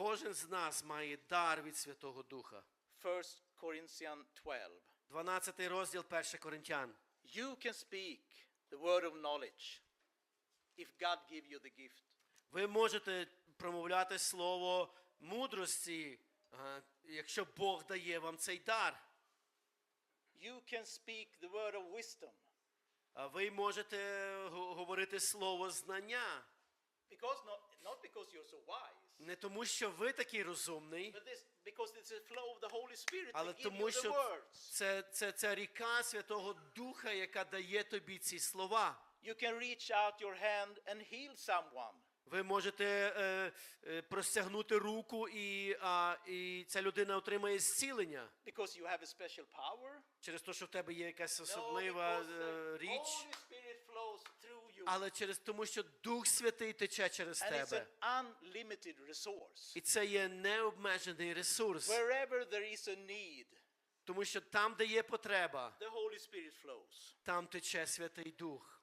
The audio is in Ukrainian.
Кожен з нас має дар від Святого Духа. 1 Corinthians 12. 12 розділ 1 Коринтян. You can speak the word of knowledge if God give you the gift. Ви можете промовляти слово мудрості, якщо Бог дає вам цей дар. You can speak the word of wisdom А ви можете говорити слово знання. because not, not because you're so wise, Не тому, що ви такий розумний, але тому, що це, це, це ріка Святого Духа, яка дає тобі ці слова. You can reach out your hand and heal someone Ви можете е, е, простягнути руку, і, а, і ця людина отримає зцілення because you have a special power. через те, що в тебе є якась особлива because е, річ, але через тому, що Дух Святий тече через тебе. І це є необмежений ресурс, тому що там, де є потреба, там тече Святий Дух.